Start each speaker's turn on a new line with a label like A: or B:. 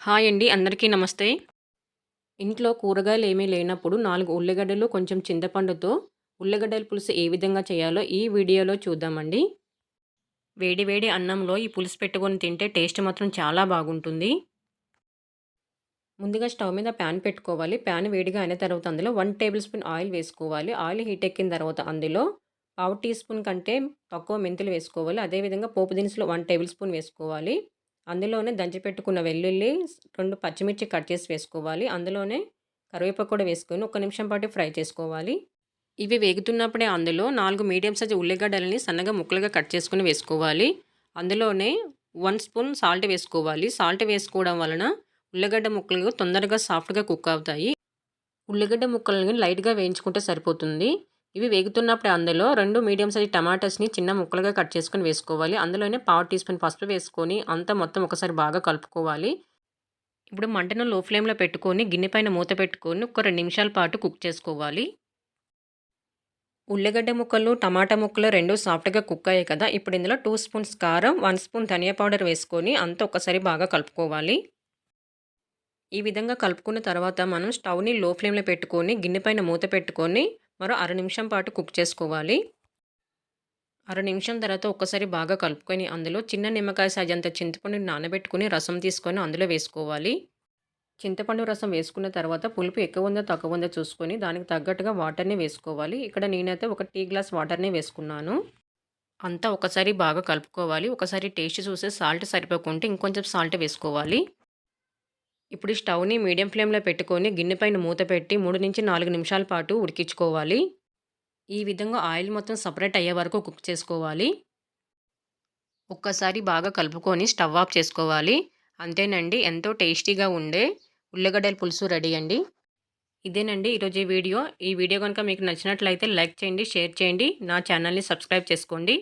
A: Hi అండి అందరికీ నమస్తే. ఇంట్లో కూరగాయలు ఏమీ లేనప్పుడు నాలుగు ఉల్లిగడ్డలు కొంచెం చింతపండుతో ఉల్లిగడ్డల పులుసు ఏ విధంగా చేయాలో ఈ వీడియోలో చూద్దామండి. వేడి వేడి అన్నంలో ఈ పులుసు పెట్టుకొని తింటే టేస్ట్ మాత్రం చాలా బాగుంటుంది. ముందుగా స్టవ్ మీద ప్యాన్ పెట్టుకోవాలి. ప్యాన్ వేడిగా అయిన తర్వాత అందులో వన్ టేబుల్ స్పూన్ ఆయిల్ వేసుకోవాలి. ఆయిల్ హీట్ ఎక్కిన తర్వాత అందులో పావు టీ స్పూన్ కంటే తక్కువ మెంతులు వేసుకోవాలి. అదేవిధంగా పోపు దినుసులు వన్ టేబుల్ స్పూన్ వేసుకోవాలి. అందులోనే దంచి పెట్టుకున్న వెల్లుల్లి రెండు పచ్చిమిర్చి కట్ చేసి వేసుకోవాలి. అందులోనే కరివేపాకు కూడా వేసుకొని ఒక నిమిషం పాటు ఫ్రై చేసుకోవాలి. ఇవి వేగుతున్నప్పుడే అందులో నాలుగు మీడియం సైజ్ ఉల్లిగడ్డలని సన్నగా ముక్కలుగా కట్ చేసుకుని వేసుకోవాలి. అందులోనే వన్ స్పూన్ సాల్ట్ వేసుకోవాలి. సాల్ట్ వేసుకోవడం వలన ఉల్లిగడ్డ ముక్కలు తొందరగా సాఫ్ట్గా కుక్ అవుతాయి. ఉల్లిగడ్డ ముక్కలని లైట్గా వేయించుకుంటే సరిపోతుంది. ఇవి వేగుతున్నప్పుడు అందులో రెండు మీడియం సైజ్ టమాటాస్ని చిన్న ముక్కలుగా కట్ చేసుకొని వేసుకోవాలి. అందులోనే పావు టీ స్పూన్ పసుపు వేసుకొని అంతా మొత్తం ఒకసారి బాగా కలుపుకోవాలి. ఇప్పుడు మంటను లో ఫ్లేమ్లో పెట్టుకొని గిన్నె పైన మూత పెట్టుకొని ఒక రెండు నిమిషాల పాటు కుక్ చేసుకోవాలి. ఉల్లిగడ్డ ముక్కలు టమాటా ముక్కలు రెండు సాఫ్ట్గా కుక్ అయ్యాయి కదా. ఇప్పుడు ఇందులో టూ స్పూన్స్ కారం వన్ స్పూన్ ధనియా పౌడర్ వేసుకొని అంతా ఒకసారి బాగా కలుపుకోవాలి. ఈ విధంగా కలుపుకున్న తర్వాత మనం స్టవ్ని లో ఫ్లేమ్లో పెట్టుకొని గిన్నె పైన మూత పెట్టుకొని మరో అర నిమిషం పాటు కుక్ చేసుకోవాలి. అర నిమిషం తర్వాత ఒక్కసారి బాగా కలుపుకొని అందులో చిన్న నిమ్మకాయ సైజ్ చింతపండు నానబెట్టుకుని రసం తీసుకొని అందులో వేసుకోవాలి. చింతపండు రసం వేసుకున్న తర్వాత పులుపు ఎక్కువ ఉందో తక్కువ ఉందో చూసుకొని దానికి తగ్గట్టుగా వాటర్ని వేసుకోవాలి. ఇక్కడ నేనైతే ఒక టీ గ్లాస్ వాటర్ని వేసుకున్నాను. అంతా ఒకసారి బాగా కలుపుకోవాలి. ఒకసారి టేస్ట్ చూసి సాల్ట్ సరిపోకుంటే ఇంకొంచెం సాల్ట్ వేసుకోవాలి. ఇప్పుడు స్టవ్ని మీడియం ఫ్లేమ్లో పెట్టుకొని గిన్నె పైన మూత పెట్టి మూడు నుంచి నాలుగు నిమిషాల పాటు ఉడికించుకోవాలి. ఈ విధంగా ఆయిల్ మొత్తం సపరేట్ అయ్యే వరకు కుక్ చేసుకోవాలి. ఒక్కసారి బాగా కలుపుకొని స్టవ్ ఆఫ్ చేసుకోవాలి. అంతేనండి ఎంతో టేస్టీగా ఉండే ఉల్లిగడ్డల పులుసు రెడీ అండి. ఇదేనండి ఈరోజు ఈ వీడియో. ఈ వీడియో కనుక మీకు నచ్చినట్లయితే లైక్ చేయండి షేర్ చేయండి. నా ఛానల్ని సబ్స్క్రైబ్ చేసుకోండి.